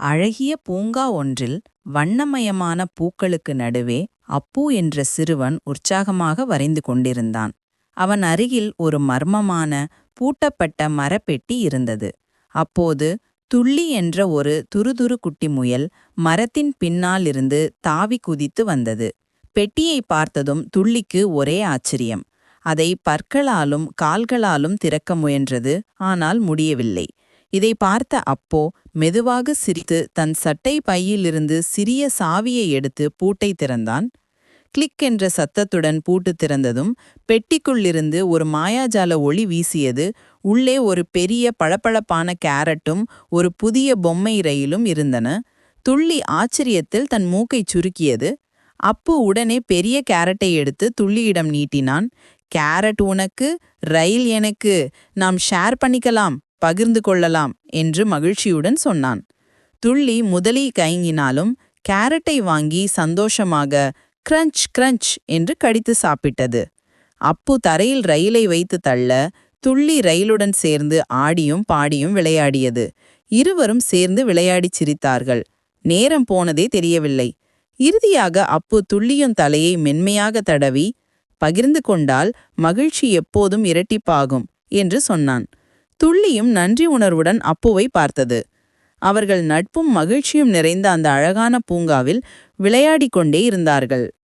அழகிய பூங்கா ஒன்றில் வண்ணமயமான பூக்களுக்கு நடுவே அப்பு என்ற சிறுவன் உற்சாகமாக வரைந்து கொண்டிருந்தான். அவன் அருகில் ஒரு மர்மமான பூட்டப்பட்ட மரப்பெட்டி இருந்தது. அப்போது துள்ளி என்ற ஒரு துருதுரு குட்டி முயல் மரத்தின் பின்னாலிருந்து தாவி குதித்து வந்தது. பெட்டியை பார்த்ததும் துள்ளிக்கு ஒரே ஆச்சரியம். அதை பற்களாலும் கால்களாலும் திறக்க முயன்றது ஆனால் முடியவில்லை. இதை பார்த்த அப்போ மெதுவாக சிரித்து தன் சட்டை பையிலிருந்து சிறிய சாவியை எடுத்து பூட்டை திறந்தான். கிளிக் என்ற சத்தத்துடன் பூட்டு திறந்ததும் பெட்டிக்குள்ளிருந்து ஒரு மாயாஜால ஒளி வீசியது. உள்ளே ஒரு பெரிய பளபளப்பான கேரட்டும் ஒரு புதிய பொம்மை ரயிலும் இருந்தன. துள்ளி ஆச்சரியத்தில் தன் மூக்கைச் சுருக்கியது. அப்பு உடனே பெரிய கேரட்டை எடுத்து துள்ளியிடம் நீட்டினான். கேரட் உனக்கு ரயில் எனக்கு. நாம் ஷேர் பண்ணிக்கலாம். பகிர்ந்து கொள்ளலாம் என்று மகிழ்ச்சியுடன் சொன்னான். துள்ளி முதலி கைங்கினாலும் கேரட்டை வாங்கி சந்தோஷமாக கிரஞ்ச் கிரஞ்ச் என்று கடித்து சாப்பிட்டது. அப்பு தரையில் ரயிலை வைத்து தள்ள துள்ளி ரயிலுடன் சேர்ந்து ஆடியும் பாடியும் விளையாடியது. இருவரும் சேர்ந்து விளையாடிச் சிரித்தார்கள். நேரம் போனதே தெரியவில்லை. இறுதியாக அப்பு துள்ளியும் தலையை மென்மையாக தடவி பகிர்ந்து கொண்டால் மகிழ்ச்சி எப்போதும் இரட்டிப்பாகும் என்று சொன்னான். துள்ளியும் நன்றி உணர்வுடன் அப்புவை பார்த்தது. அவர்கள் நட்பும் மகிழ்ச்சியும் நிறைந்த அந்த அழகான பூங்காவில் விளையாடிக் கொண்டே இருந்தார்கள்.